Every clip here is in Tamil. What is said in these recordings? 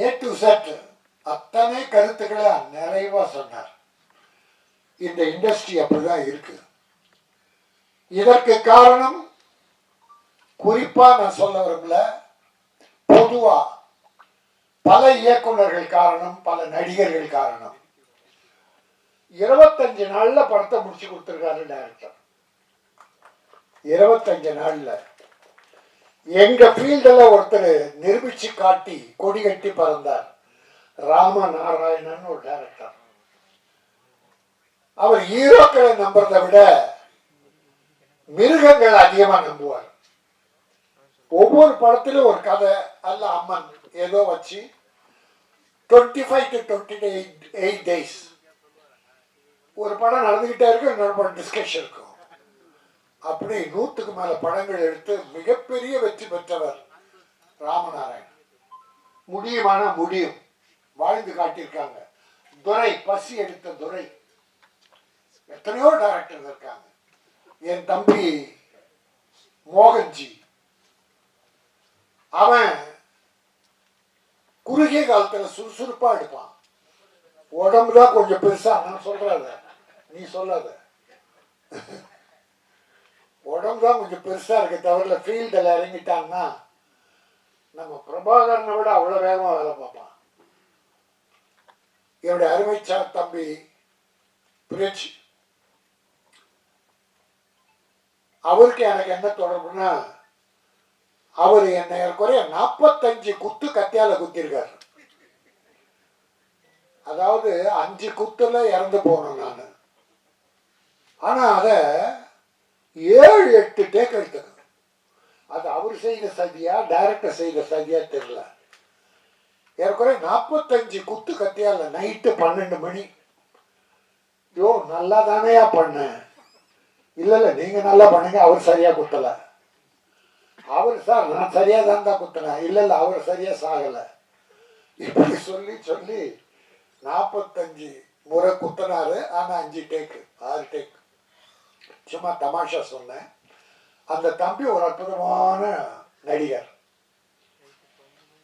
ஏ டு செட் அத்தனை கருத்துக்களை நிறைவா சொன்னார். இந்த இண்டஸ்ட்ரி அப்படிதான் இருக்கு. இதற்கு காரணம் குறிப்பா நான் சொல்ல விரும்பல பொதுவா பல இயக்குனர்கள் காரணம் பல நடிகர்கள் காரணம். இருபத்தஞ்சு நாள்ல படத்தை முடிச்சு கொடுத்துருக்காரு டைரக்டர் இருபத்தஞ்சு நாள்ல. எங்க ஃபீல்டில் ஒருத்தர் நிரூபிச்சு காட்டி கொடி கட்டி பறந்தார். ராமநாராயணன் ஒரு டைரக்டர் அவர் ஹீரோக்களை நம்புறதை விட மிருகங்கள் அதிகமா நம்புவார். ஒவ்வொரு படத்திலும் ஒரு கதை அல்ல அம்மன் ஏதோ வச்சு twenty five to twenty eight eight days ஒரு படம் நடந்துகிட்டே இருக்கும் இன்னொரு படம் டிஸ்கஷன் இருக்கும். அப்படி நூற்றுக்கு மேல படங்கள் எடுத்து மிகப்பெரிய வெற்றி பெற்றவர் ராமநாராயணன். முடியுமானா முடியும். வாழ்ந்து காட்டியிருக்காங்க. துரை பசி எடுத்த துரை. எத்தனையோ டைரக்டர் இருக்காங்க. என் தம்பி மோகன்ஜி. அவன் குறுகிய காலத்துல சுறுசுறுப்பா எடுப்பான். உடம்புதான் கொஞ்சம் பெருசா நான் சொல்றாத நீ சொல்லாத. உடம்பு தான் கொஞ்சம் பெருசா இருக்க தவிர ஃபீல்டில் இறங்கிட்டான்னா நம்ம பிரபாகரனை விட அவ்வளோ வேகமாக வேலை பார்ப்பான். என்னுடைய அருமைச்சா தம்பி பிரிட்ஜ் அவருக்கு எனக்கு என்ன தொடர்புன்னா அவர் என்னை குறைய நாற்பத்தஞ்சு குத்து கத்தியால குத்திருக்கார். அதாவது அஞ்சு குத்துல இறந்து போனேன் நான். ஆனா அத ஏழு எட்டு டேக் எடுத்தது அது அவர் செய்த சதியா டைரக்டர் செய்த சதியா தெரியல. ஏற்கனவே நாற்பத்தஞ்சு குத்து கத்தியால நைட்டு பன்னெண்டு மணி. யோ நல்லா தானேயா பண்ணேன் இல்ல இல்ல நீங்க நல்லா பண்ணுங்க அவர் சரியா குத்தலை. அவர் சார் நான் சரியாக தான் தான் குத்தினேன் இல்லை இல்லை அவர் சரியா சாகலை. இப்படி சொல்லி சொல்லி நாற்பத்தஞ்சு முறை குத்தினாரு ஆனா அஞ்சு டேக்கு ஆறு டேக் சும்மா தமாஷா சொன்னேன். அந்த தம்பி ஒரு அற்புதமான நடிகர்.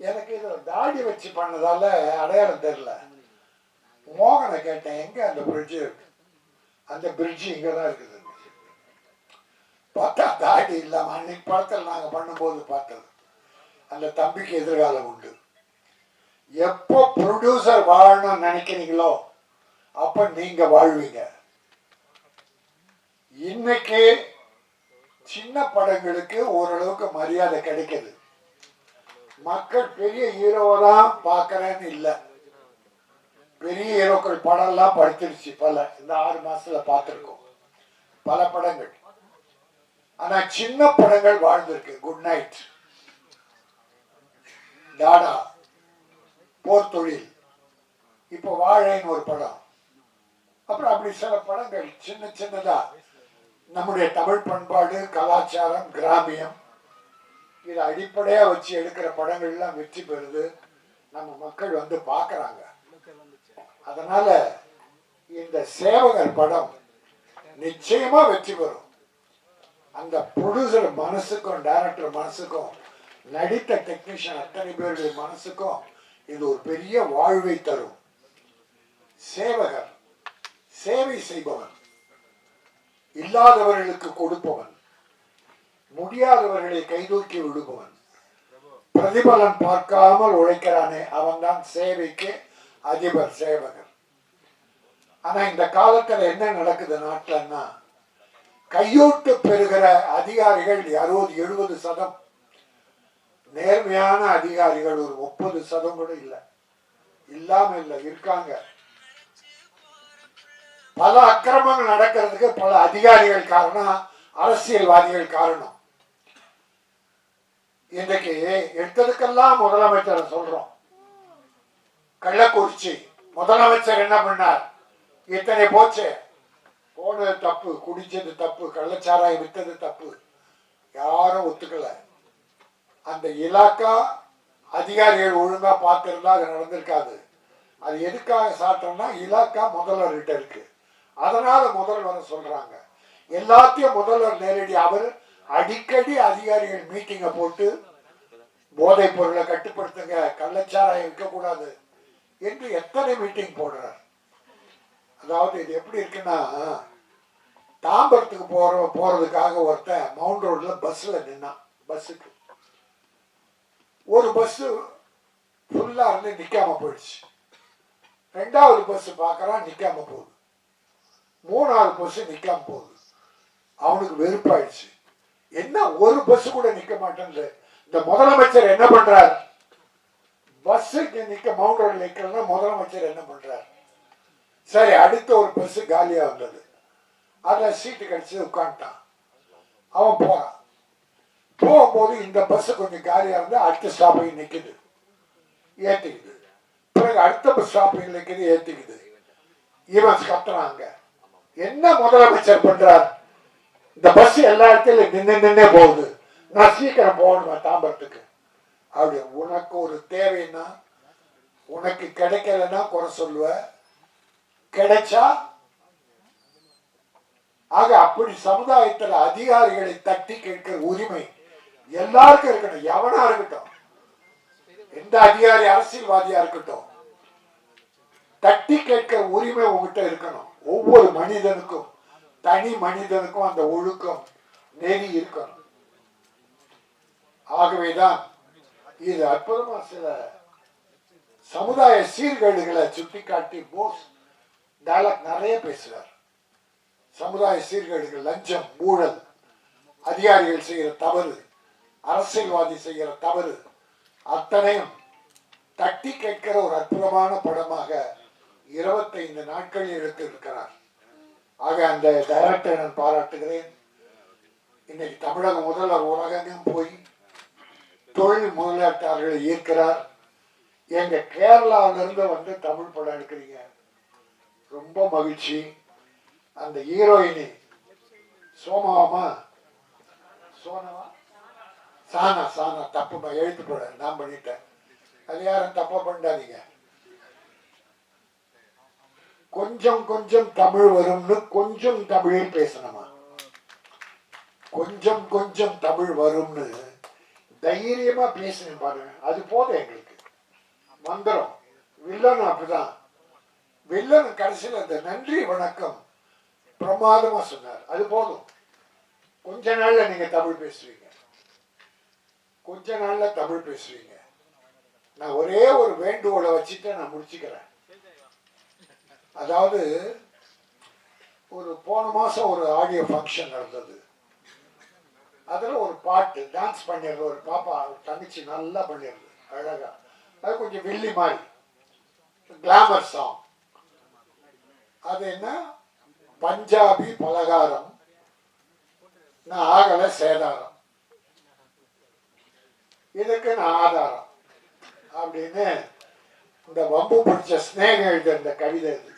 எனக்கு இது தாடி வச்சு பண்ணதால அடையாளம் தெரியல. மோகனை கேட்டேன் எங்க அந்த பிரிட்ஜு அந்த பிரிட்ஜு இங்க தான் இருக்குது. பார்த்தா தாடி இல்லாம அன்னைக்கு படத்தில் நாங்க பண்ணும்போது பார்த்தது. அந்த தம்பிக்கு எதிர்காலம் உண்டு. எப்போ ப்ரொடியூசர் வாழணும்னு நினைக்கிறீங்களோ அப்ப நீங்க வாழ்வீங்க. இன்னைக்கு சின்ன படங்களுக்கு ஓரளவுக்கு மரியாதை கிடைக்குது. மக்கள் பெரிய ஹீரோவை தான் பார்க்கறேன்னு இல்லை. பெரிய ஹீரோக்கள் படம்லாம் படுத்துருச்சு பல. இந்த ஆறு மாசத்துல பார்த்துருக்கோம். பல படங்கள். ஆனா சின்ன படங்கள் வாழ்ந்திருக்கு. Good night tata. போர் தொழில். இப்போ வாழைன்னு ஒரு படம். அப்புறம் அப்படி சில படங்கள் சின்ன சின்னதா. நம்முடைய தமிழ் பண்பாடு கலாச்சாரம் கிராமியம் இதை அடிப்படையாக வச்சு எடுக்கிற படங்கள்லாம் வெற்றி பெறுது. நம்ம மக்கள் வந்து பார்க்குறாங்க. அதனால இந்த சேவகர் படம் நிச்சயமா வெற்றி பெறும். அந்த ப்ரொடியூசர் மனசுக்கும் டைரக்டர் மனசுக்கும் நடித்த டெக்னீஷியன் அத்தனை பேருடைய மனசுக்கும் இது ஒரு பெரிய வாழ்வை தரும். சேவகர் சேவை செய்பவன் இல்லாதவர்களுக்கு கொடுப்பவன் முடியாதவர்களை கைதூக்கி விடுபவன். பிரதிபலன் பார்க்காமல் உழைக்கிறானே அவன் தான் சேவைக்கு அதிபர் சேவகர். ஆனா இந்த காலத்துல என்ன நடக்குது நாட்டிலன்னா கையூட்டு பெறுகிற அதிகாரிகள் அறுபது எழுபது சதம். நேர்மையான அதிகாரிகள் ஒரு முப்பது சதம் கூட இல்லை. இல்லாம இல்லை இருக்காங்க. பல அக்கிரமங்கள் நடக்கிறதுக்கு பல அதிகாரிகள் காரணம் அரசியல்வாதிகள் காரணம். இன்றைக்கு எடுத்ததுக்கெல்லாம் முதலமைச்சரை சொல்றோம். கள்ளக்குறிச்சி. முதலமைச்சர் என்ன பண்ணார்? இத்தனை போச்சு. போனது தப்பு குடிச்சது தப்பு கள்ளச்சாராயம் வித்தது தப்பு. யாரும் ஒத்துக்கல. அந்த இலாக்கா அதிகாரிகள் ஒழுங்கா பார்த்திருந்தா அது நடந்திருக்காது. அது எதுக்காக சாட்டோம்னா இலாக்கா முதல்வர்கிட்ட இருக்கு. அதனால முதல்வர் சொல்றாங்க. எல்லாத்தையும் முதல்வர் நேரடி அவர் அடிக்கடி அதிகாரிகள் மீட்டிங்கை போட்டு போதைப் பொருளை கட்டுப்படுத்துங்க கள்ளச்சாராயம் விற்கக்கூடாது என்று எத்தனை மீட்டிங் போடுறார். அதாவது இது எப்படி இருக்குன்னா தாம்பரத்துக்கு போற போறதுக்காக ஒருத்தன் மவுண்ட் ரோட்ல பஸ்ல நின்னான் பஸ்ஸுக்கு. ஒரு பஸ் ஃபுல்லா இருந்து நிக்காம போயிடுச்சு. ரெண்டாவது பஸ் பார்க்கறான் நிக்காம போகுது. மூணாவது பஸ் நிற்காம போகுது. அவனுக்கு வெறுப்பாயிடுச்சு. என்ன ஒரு பஸ் கூட நிற்க மாட்டேன் இந்த முதலமைச்சர் என்ன பண்றார்? பஸ்ஸுக்கு நிற்க மவுண்ட் ரோடு நிக்கலன்னா முதலமைச்சர் என்ன பண்றார்? சரி அடுத்த ஒரு பஸ் காலியா வந்தது அதுல சீட்டு கிடைச்சி உட்காந்துட்டான் அவன் போறான். போகும்போது இந்த பஸ் கொஞ்சம் காலியா இருந்தா அடுத்த ஸ்டாப்பையும் நிற்குது ஏற்றிக்குது பிறகு அடுத்த பஸ் ஸ்டாப்பையும் நிற்குது ஏற்றிக்குது இவன் கத்துறாங்க என்ன முதலமைச்சர் பண்றார்? இந்த பஸ் எல்லா இடத்துலயும் நின்று நின்னே போகுது. நான் சீக்கிரம் போகணுமா தாம்பரத்துக்கு? அப்படி உனக்கு ஒரு தேவைன்னா உனக்கு கிடைக்கலன்னா குறை சொல்லுவ. கிடைச்சா ஆக அப்படி சமுதாயத்துல அதிகாரிகளை தட்டி கேட்கிற உரிமை எல்லாருக்கும் இருக்கணும். எவனா இருக்கட்டும். எந்த அதிகாரி அரசியல்வாதியா இருக்கட்டும். தட்டி கேட்கிற உரிமை உங்ககிட்ட இருக்கணும். ஒவ்வொரு மனிதனுக்கும் தனி மனிதனுக்கும் அந்த ஒழுக்கம் நெறி இருக்கணும். ஆகவேதான் இது அற்புதமா சில சமுதாய சீர்கேடுகளை சுட்டிக்காட்டி போஸ் டயலாக் நிறைய பேசுவார் சமுதாய சீர்கேடுகள் லஞ்சம் ஊழல் அதிகாரிகள் செய்கிற தவறு அரசியல்வாதி செய்கிற தவறு அத்தனையும் தட்டி கேட்கிற ஒரு அற்புதமான படமாக இருபத்தைந்து நாட்கள் எடுத்திருக்கிறார். ஆக அந்த டைரக்டரை நான் பாராட்டுகிறேன் இன்னைக்கு தமிழக முதல்வர் உலகெங்கும் போய் தொழில் முதலீட்டாளர்களை ஈர்க்கிறார். எங்க கேரளாவிலிருந்து வந்து தமிழ் படம் எடுக்கிறீங்க. ரொம்ப மகிழ்ச்சி. அந்த ஹீரோயினி சோமாவாமா சோனவா? சானா சானா தப்பு எழுத்து போட நான் பண்ணிட்டேன். அது யாரும் தப்பா பண்ணாதீங்க கொஞ்சம் கொஞ்சம் தமிழ் வரும்னு கொஞ்சம் தமிழில் பேசணுமா? கொஞ்சம் கொஞ்சம் தமிழ் வரும்னு தைரியமா பேசணும் பாருங்க. அது போதும் எங்களுக்கு. மந்திரம் வில்லன் அப்படிதான். வில்லன் கடைசியில் அந்த நன்றி வணக்கம் பிரமாதமா சொன்னார். அது போதும். கொஞ்ச நாள்ல நீங்க தமிழ் பேசுவீங்க. கொஞ்ச நாள்ல தமிழ் பேசுவீங்க. நான் ஒரே ஒரு வேண்டுகோளை வச்சுட்டு நான் முடிச்சுக்கிறேன். அதாவது ஒரு போன மாசம் ஒரு ஆடியோ ஃபங்க்ஷன் நடந்தது. அதில் ஒரு பாட்டு டான்ஸ் பண்ணிடுறது ஒரு பாப்பா தங்கச்சி நல்லா பண்ணிடுது அழகா. அது கொஞ்சம் வெள்ளி மாதிரி கிளாமர் சாங் அது என்ன? பஞ்சாபி பலகாரம். நான் ஆகல சேதாரம். இதுக்கு நான் ஆதாரம். அப்படின்னு இந்த வம்பு பிடிச்ச ஸ்னேகம் எழுத இந்த கவிதை இது.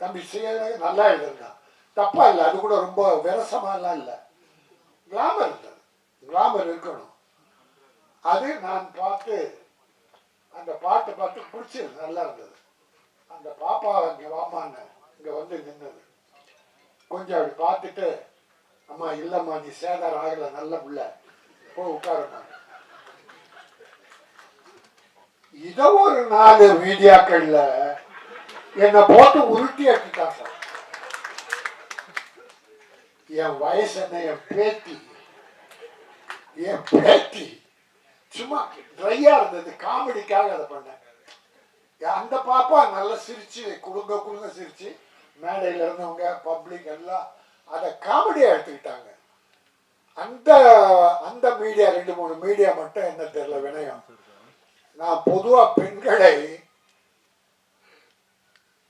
தம்பி செய்ய நல்லா எழுதியிருக்கான் தப்பா இல்லை அது கூட ரொம்ப விரசமாலாம் இல்லை. கிளாமர் இருந்தது கிளாமர் இருக்கணும். அது நான் பார்த்து அந்த பாட்டை பார்த்து பிடிச்சது நல்லா இருந்தது. அந்த பாப்பா இங்கே வாமான்னு இங்கே வந்து நின்னது. கொஞ்சம் அப்படி பார்த்துட்டு அம்மா இல்லைம்மா நீ சேதாரம் ஆகலை நல்ல பிள்ளை. போ உட்காருமா இதோ ஒரு நாலு மீடியாக்கள்ல என்னை போட்டு உருட்டி எடுத்துட்டான் என் வயசு என்ன என் பேத்தி. என் பேத்தி. சும்மா ட்ரையா இருந்தது. காமெடிக்காக அதை பண்ணேன். அந்த பாப்பா நல்லா சிரிச்சு குடுங்க குடுங்க சிரிச்சு மேடையில் இருந்தவங்க பப்ளிக் எல்லாம் அதை காமெடியா எடுத்துக்கிட்டாங்க. அந்த அந்த மீடியா ரெண்டு மூணு மீடியா மட்டும் என்ன தெரியல வினயம். நான் பொதுவா பெண்களை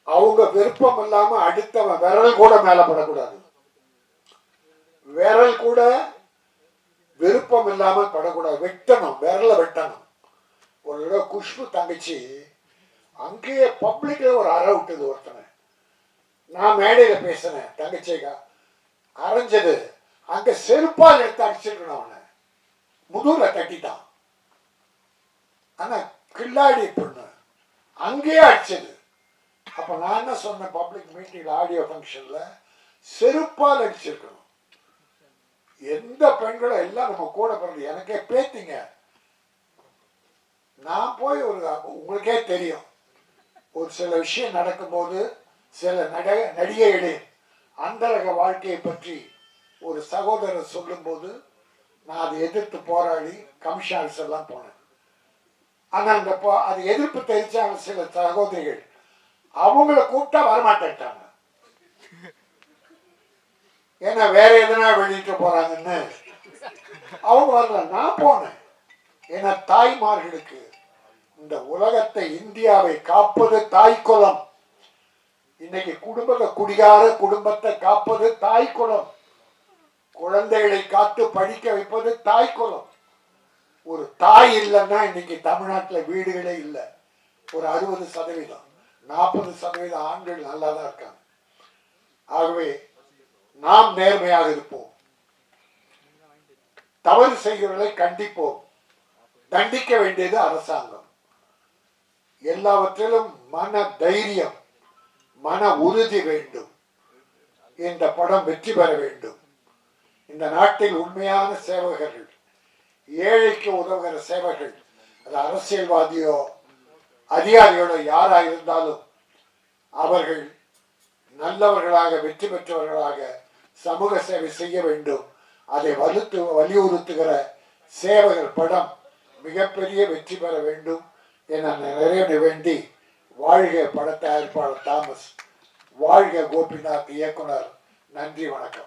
அவங்க விருப்பம் இல்லாம அடுத்தவன் விரல் கூட மேல படக்கூடாது. விரல் கூட விருப்பம் இல்லாம படக்கூடாது. வெட்டணும் விரல வெட்டணும். ஒரு தடவை குஷ்பு தங்கச்சி அங்கேயே பப்ளிக்ல ஒரு அறை விட்டது ஒருத்தனை. நான் மேடையில பேசினேன் தங்கச்சிக்கா அரைஞ்சது. அங்க செருப்பால் எடுத்து அடிச்சிருக்கணும் அவனை. முதுகுல தட்டிட்டான். ஆனா கில்லாடி பொண்ணு அங்கேயே அடிச்சது. அப்போ நான் என்ன சொன்னேன் பப்ளிக் மீட்டிங்கில் ஆடியோ ஃபங்க்ஷனில் செருப்பால் அடிச்சிருக்கணும் எந்த பெண்களும் எல்லாம் நம்ம கூட பிறகு எனக்கே பேத்திங்க. நான் போய் ஒரு உங்களுக்கே தெரியும். ஒரு சில விஷயம் நடக்கும்போது சில நட நடிகைகளின் அந்தரக வாழ்க்கையை பற்றி ஒரு சகோதரர் சொல்லும்போது நான் அதை எதிர்த்து போராடி கமிஷனர்ஸ் எல்லாம் போனேன். ஆனால் அந்த போ அது எதிர்ப்பு தெரிச்சாங்க சில சகோதரிகள் அவங்கள கூப்பிட்டா வரமாட்டேன்ட்டாங்க. ஏன்னா வேற எதனா வெளியிட்டு போறாங்கன்னு? அவங்க வரல. நான் போனேன். ஏன்னா தாய்மார்களுக்கு இந்த உலகத்தை இந்தியாவை காப்பது தாய் குலம். இன்னைக்கு குடும்ப குடிகார குடும்பத்தை காப்பது தாய் குலம். குழந்தைகளை காத்து படிக்க வைப்பது தாய் குலம். ஒரு தாய் இல்லைன்னா இன்னைக்கு தமிழ்நாட்டில் வீடுகளே இல்லை. ஒரு அறுபது சதவீதம். நாற்பது சதவீதம் ஆண்கள் நல்லா தான் இருக்காங்க. ஆகவே நாம் நேர்மையாக இருப்போம். தவறு செய்கிறவர்களை கண்டிப்போம். தண்டிக்க வேண்டியது அரசாங்கம். எல்லாவற்றிலும் மன தைரியம் மன உறுதி வேண்டும். இந்த படம் வெற்றி பெற வேண்டும். இந்த நாட்டில் உண்மையான சேவகர்கள் ஏழைக்கு உதவுகிற சேவகர்கள் அது அரசியல்வாதியோ அதிகாரிகளோ யாராக இருந்தாலும் அவர்கள் நல்லவர்களாக வெற்றி பெற்றவர்களாக சமூக சேவை செய்ய வேண்டும். அதை வலுத்து வலியுறுத்துகிற சேவகர் படம் மிகப்பெரிய வெற்றி பெற வேண்டும் என நிறைவு வேண்டி வாழ்க பட தயாரிப்பாளர் தாமஸ் வாழ்க கோபிநாத் இயக்குனர். நன்றி வணக்கம்.